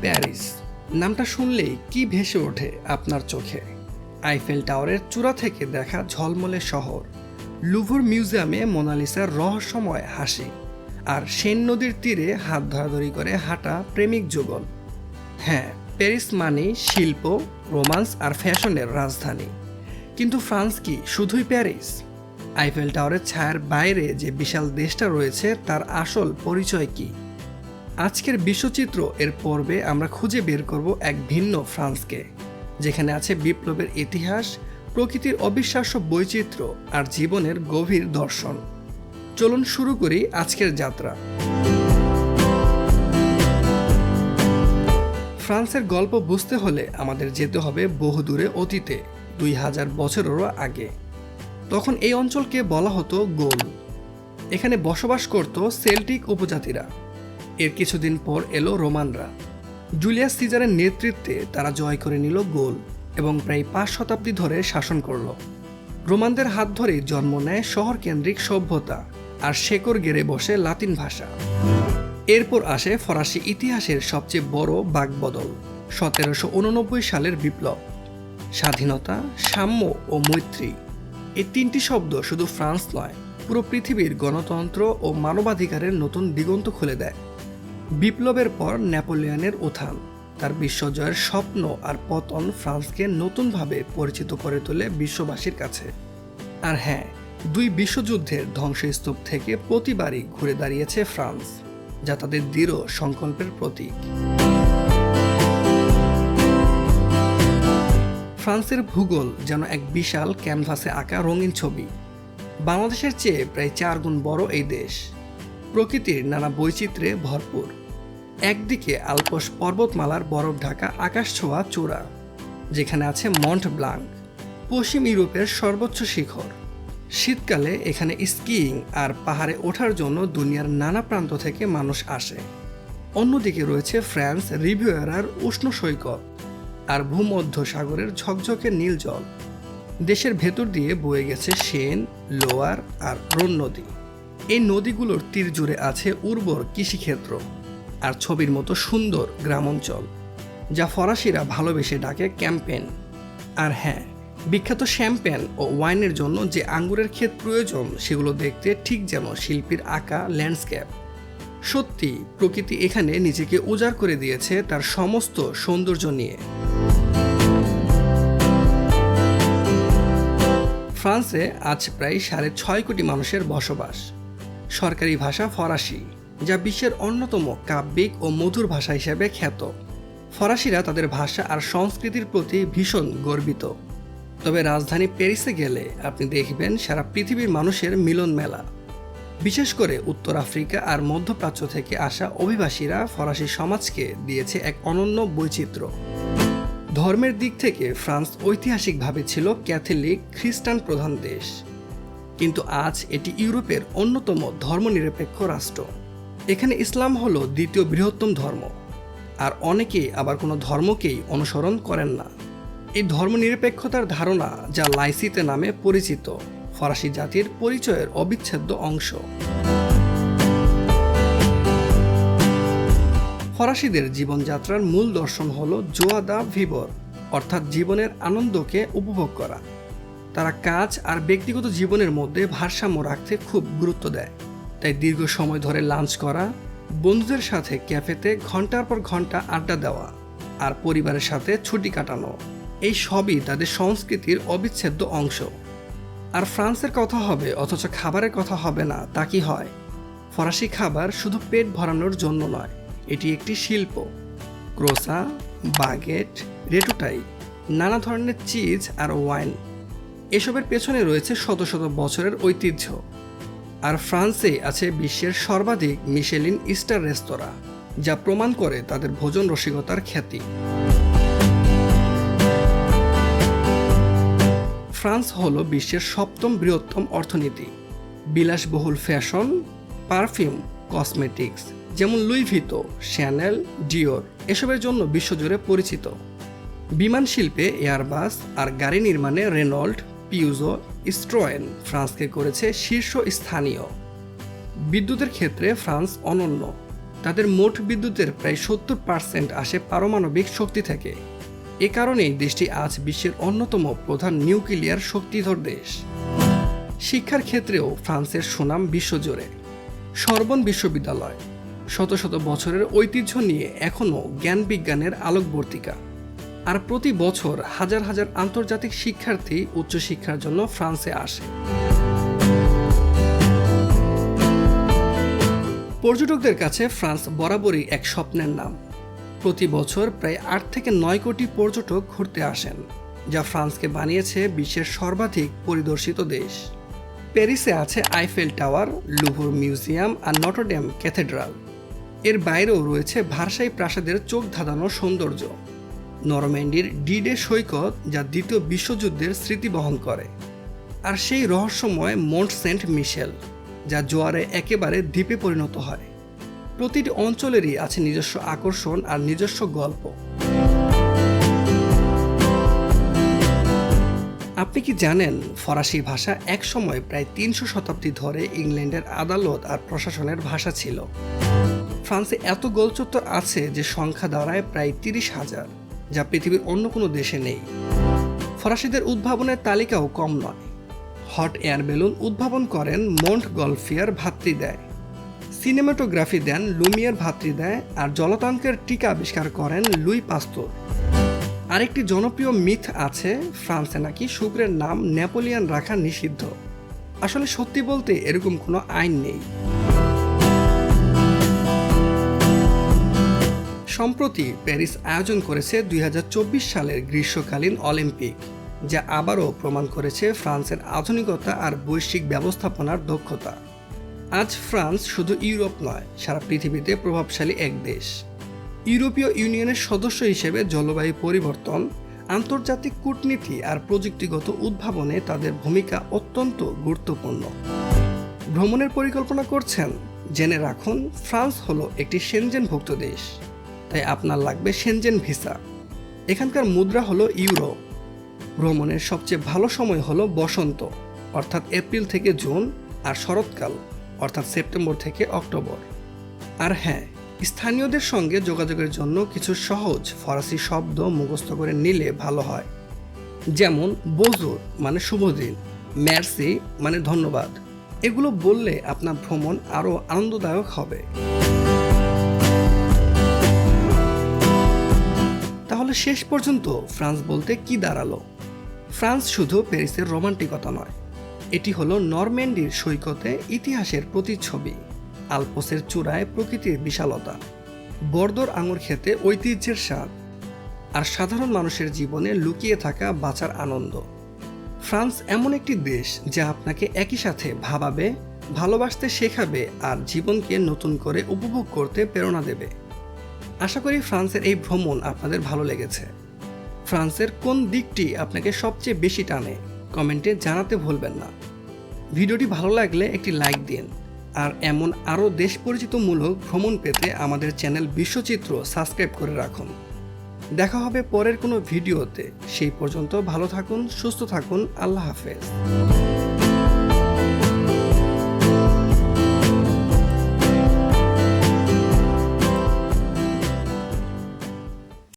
Paris. নামটা শুনলেই কি ভেসে ওঠে আপনার চোখে? আইফেল টাওয়ারের চূড়া থেকে দেখা ঝলমলে শহর। লুভুর মিউজিয়ামে মোনালিসার রহস্যময় হাসি। আর সেন নদীর তীরে হাত ধরাধরি করে হাঁটা প্রেমিক যুগল। হ্যাঁ প্যারিস মানে শিল্প, রোমান্স আর ফ্যাশনের রাজধানী। কিন্তু ফ্রান্স কি শুধুই প্যারিস? আইফেল টাওয়ারের ছায়ার বাইরে যে বিশাল দেশটা রয়েছে, তার আসল পরিচয় কি? আজকের বিশ্বচিত্র এর পর্বে আমরা খুঁজে বের করব এক ভিন্ন ফ্রান্সকে, যেখানে আছে বিপ্লবের ইতিহাস, প্রকৃতির অবিশ্বাস্য বৈচিত্র্য আর জীবনের গভীর দর্শন। চলুন শুরু করি আজকের যাত্রা। ফ্রান্সের গল্প বুঝতে হলে আমাদের যেতে হবে বহুদূরে অতীতে, দুই হাজার বছরেরও আগে। তখন এই অঞ্চলকে বলা হতো গোল। এখানে বসবাস করত সেল্টিক উপজাতিরা। এর কিছুদিন পর এলো রোমানরা। জুলিয়াস সিজারের নেতৃত্বে তারা জয় করে নিল গোল এবং প্রায় পাঁচ শতাব্দী ধরে শাসন করল। রোমানদের হাত ধরেই জন্ম নেয় শহর কেন্দ্রিক সভ্যতা আর শেকড় গেড়ে বসে লাতিন ভাষা। এরপর আসে ফরাসি ইতিহাসের সবচেয়ে বড় বাকবদল, সতেরোশো উননব্বই সালের বিপ্লব। স্বাধীনতা, সাম্য ও মৈত্রী এই তিনটি শব্দ শুধু ফ্রান্স নয়, পুরো পৃথিবীর গণতন্ত্র ও মানবাধিকারের নতুন দিগন্ত খুলে দেয়। বিপ্লবের পর নেপোলিয়নের উত্থান। তার বিশ্বজয়ের স্বপ্ন আর পতন ফ্রান্সকে নতুনভাবে পরিচিত করে তোলে বিশ্ববাসীর কাছে। আর হ্যাঁ দুই বিশ্বযুদ্ধের ধ্বংসস্তূপ থেকে প্রতিবারই ঘুরে দাঁড়িয়েছে ফ্রান্স, যা তাদের দৃঢ় সংকল্পের প্রতীক। ফ্রান্সের ভূগোল যেন এক বিশাল ক্যানভাসে আঁকা রঙিন ছবি। বাংলাদেশের চেয়ে প্রায় চার গুণ বড় এই দেশ। প্রকৃতির নানা বৈচিত্র্যে ভরপুর। একদিকে আলপস পর্বতমালার বরফ ঢাকা আকাশ ছোঁয়া চূড়া, যেখানে আছে মন্ট ব্লাঙ্ক, পশ্চিম ইউরোপের সর্বোচ্চ শিখর। শীতকালে এখানে স্কিইং আর পাহাড়ে ওঠার জন্য দুনিয়ার নানা প্রান্ত থেকে মানুষ আসে। অন্যদিকে রয়েছে ফ্রান্স রিভিউয়ারার উষ্ণ সৈকত আর ভূমধ্য সাগরের ঝকঝকে নীল জল। দেশের ভেতর দিয়ে বয়ে গেছে সেন, লোয়ার আর রোন নদী। এই নদীগুলোর তীর জুড়ে আছে উর্বর কৃষিক্ষেত্র আর ছবির মতো সুন্দর গ্রামাঞ্চল, যা ফরাসিরা ভালোবেসে ডাকে ক্যাম্পেন। আর হ্যাঁ বিখ্যাত শ্যাম্পেন ও ওয়াইনের জন্য যে আঙ্গুরের ক্ষেত প্রয়োজন, সেগুলো দেখতে ঠিক যেন শিল্পীর আঁকা ল্যান্ডস্কেপ। সত্যি, প্রকৃতি এখানে নিজেকে উজাড় করে দিয়েছে তার সমস্ত সৌন্দর্য নিয়ে। ফ্রান্সে আজ প্রায় সাড়ে ছয় কোটি মানুষের বসবাস। সরকারি ভাষা ফরাসি, যা বিশ্বের অন্যতম কাব্যিক ও মধুর ভাষা হিসেবে খ্যাত। ফরাসিরা তাদের ভাষা আর সংস্কৃতির প্রতি ভীষণ গর্বিত। তবে রাজধানী প্যারিসে গেলে আপনি দেখবেন সারা পৃথিবীর মানুষের মিলন মেলা। বিশেষ করে উত্তর আফ্রিকা আর মধ্যপ্রাচ্য থেকে আসা অভিবাসীরা ফরাসি সমাজকে দিয়েছে এক অনন্য বৈচিত্র্য। ধর্মের দিক থেকে ফ্রান্স ঐতিহাসিকভাবে ছিল ক্যাথলিক খ্রিস্টান প্রধান দেশ। কিন্তু আজ এটি ইউরোপের অন্যতম ধর্মনিরপেক্ষ রাষ্ট্র। এখানে ইসলাম হল দ্বিতীয় বৃহত্তম ধর্ম, আর অনেকে আবার কোনো ধর্মকেই অনুসরণ করেন না। এই ধর্মনিরপেক্ষতার ধারণা যা লাইসিতে নামে পরিচিত, ফরাসি জাতির পরিচয়ের অবিচ্ছেদ্য অংশ। ফরাসিদের জীবনযাত্রার মূল দর্শন হল জোয়া দা ভিবর অর্থাৎ জীবনের আনন্দকে উপভোগ করা। তারা কাজ আর ব্যক্তিগত জীবনের মধ্যে ভারসাম্য রাখতে খুব গুরুত্ব দেয়। তাই দীর্ঘ সময় ধরে লাঞ্চ করা, বন্ধুদের সাথে ক্যাফেতে ঘণ্টার পর ঘণ্টা আড্ডা দেওয়া আর পরিবারের সাথে ছুটি কাটানো, এই সবই তাদের সংস্কৃতির অবিচ্ছেদ্য অংশ। আর ফ্রান্সের কথা হবে অথচ খাবারের কথা হবে না, তা কি হয়? ফরাসি খাবার শুধু পেট ভরানোর জন্য নয়, এটি একটি শিল্প। ক্রোসা, বাগেট, রেটুটাই, নানা ধরনের চিজ আর ওয়াইন এসবের পেছনে রয়েছে শত শত বছরের ঐতিহ্য। আর ফ্রান্সে আছে বিশ্বের সর্বাধিক মিশেলিন স্টার রেস্তোরাঁ, যা প্রমাণ করে তাদের ভোজন রসিকতার খ্যাতি। ফ্রান্স হল বিশ্বের সপ্তম বৃহত্তম অর্থনীতি। বিলাসবহুল ফ্যাশন, পারফিউম, কসমেটিক্স, যেমন লুই ভিতো, শ্যানেল, ডিওর, এসবের জন্য বিশ্বজুড়ে পরিচিত। বিমান শিল্পে এয়ারবাস আর গাড়ি নির্মাণে রেনল্ড পিউজো স্ট্রয়েন ফ্রান্সকে করেছে শীর্ষ স্থানীয়। বিদ্যুতের ক্ষেত্রে ফ্রান্স অনন্য। তাদের মোট বিদ্যুতের প্রায় সত্তর পার্সেন্ট আসে পারমাণবিক শক্তি থেকে। এ কারণেই দেশটি আজ বিশ্বের অন্যতম প্রধান নিউক্লিয়ার শক্তিধর দেশ। শিক্ষার ক্ষেত্রেও ফ্রান্সের সুনাম বিশ্বজুড়ে। সর্বন বিশ্ববিদ্যালয় শত শত বছরের ঐতিহ্য নিয়ে এখনও জ্ঞান বিজ্ঞানের আলোকবর্তিকা। আর প্রতি বছর হাজার হাজার আন্তর্জাতিক শিক্ষার্থী উচ্চশিক্ষার জন্য ফ্রান্সে আসে। পর্যটকদের কাছে ফ্রান্স বরাবরই এক স্বপ্নের নাম। প্রতি বছর প্রায় আট থেকে নয় কোটি পর্যটক ঘুরতে আসেন, যা ফ্রান্সকে বানিয়েছে বিশ্বের সর্বাধিক পরিদর্শিত দেশ। প্যারিসে আছে আইফেল টাওয়ার, লুভুর মিউজিয়াম আর নটরডেম ক্যাথেড্রাল। এর বাইরেও রয়েছে ভারসাই প্রাসাদের চোখ ধাঁধানো সৌন্দর্য। নরম্যান্ডির ডিডে সৈকত যা দ্বিতীয় বিশ্বযুদ্ধের স্মৃতি বহন করে, আর সেই রহস্যময় মন্ট সেন্ট মিশেল, যা জোয়ারে একেবারে দ্বীপে পরিণত হয়। প্রতিটি অঞ্চলেরই আছে নিজস্ব আকর্ষণ আর নিজস্ব গল্প। আপনি কি জানেন, ফরাসি ভাষা একসময় প্রায় তিনশো শতাব্দী ধরে ইংল্যান্ডের আদালত আর প্রশাসনের ভাষা ছিল। ফ্রান্সে এত গোলচত্বর আছে যে সংখ্যা দাঁড়ায় প্রায় তিরিশ হাজার। যা পৃথিবীর অন্য কোনো দেশে নেই। ফরাসিদের উদ্ভাবনের তালিকাও কম নয়। হট এয়ার বেলুন উদ্ভাবন করেন মন্ট গলফিয়ার ভাতৃদ্বয় সিনেমাটোগ্রাফি দেন লুমিয়ার ভাতৃদ্বয় আর জলতাঙ্কের টিকা আবিষ্কার করেন লুই পাস্তর। আরেকটি জনপ্রিয় মিথ আছে, ফ্রান্সে নাকি শুক্রের নাম নেপোলিয়ান রাখা নিষিদ্ধ। আসলে সত্যি বলতে এরকম কোনো আইন নেই। সম্প্রতি প্যারিস আয়োজন করেছে দুই হাজার চব্বিশ সালের গ্রীষ্মকালীন অলিম্পিক, যা আবারও প্রমাণ করেছে ফ্রান্সের আধুনিকতা আর বৈশ্বিক ব্যবস্থাপনার দক্ষতা। আজ ফ্রান্স শুধু ইউরোপ নয়, সারা পৃথিবীতে প্রভাবশালী এক দেশ। ইউরোপীয় ইউনিয়নের সদস্য হিসেবে জলবায়ু পরিবর্তন, আন্তর্জাতিক কূটনীতি আর প্রযুক্তিগত উদ্ভাবনে তাদের ভূমিকা অত্যন্ত গুরুত্বপূর্ণ। ভ্রমণের পরিকল্পনা করছেন। জেনে রাখুন, ফ্রান্স হলো একটি সেনজেনভুক্ত দেশ। তাই আপনার লাগবে সেনজেন ভিসা এখানকার মুদ্রা হলো ইউরো ভ্রমণের সবচেয়ে ভালো সময় হলো বসন্ত, অর্থাৎ এপ্রিল থেকে জুন আর শরৎকাল, অর্থাৎ সেপ্টেম্বর থেকে অক্টোবর আর হ্যাঁ স্থানীয়দের সঙ্গে যোগাযোগের জন্য কিছু সহজ ফরাসি শব্দ মুখস্থ করে নিলে ভালো হয়। যেমন বজুর মানে শুভ দিন ম্যারসি মানে ধন্যবাদ। এগুলো বললে আপনার ভ্রমণ আরও আনন্দদায়ক হবে। তাহলে শেষ পর্যন্ত ফ্রান্স বলতে কি দাঁড়াল? ফ্রান্স শুধু প্যারিসের রোমান্টিকতা নয়, এটি হলো নরম্যান্ডির সৈকতে ইতিহাসের প্রতিচ্ছবি, আলপসের চূড়ায় প্রকৃতির বিশালতা, বর্দর আঙুর খেতে ঐতিহ্যের স্বাদ, আর সাধারণ মানুষের জীবনে লুকিয়ে থাকা বাঁচার আনন্দ। ফ্রান্স এমন একটি দেশ যা আপনাকে একই সাথে ভাবাবে, ভালোবাসতে শেখাবে আর জীবনকে নতুন করে উপভোগ করতে প্রেরণা দেবে। আশা করি ফ্রান্সের এই ভ্রমণ আপনাদের ভালো লেগেছে। ফ্রান্সের কোন দিকটি আপনাকে সবচেয়ে বেশি টানে, কমেন্টে জানাতে ভুলবেন না। ভিডিওটি ভালো লাগলে একটি লাইক দিন, আর এমন আরও দেশ পরিচিতমূলক ভ্রমণ পেতে আমাদের চ্যানেল বিশ্বচিত্র সাবস্ক্রাইব করে রাখুন। দেখা হবে পরের কোনো ভিডিওতে, সেই পর্যন্ত ভালো থাকুন, সুস্থ থাকুন, আল্লাহ হাফেজ।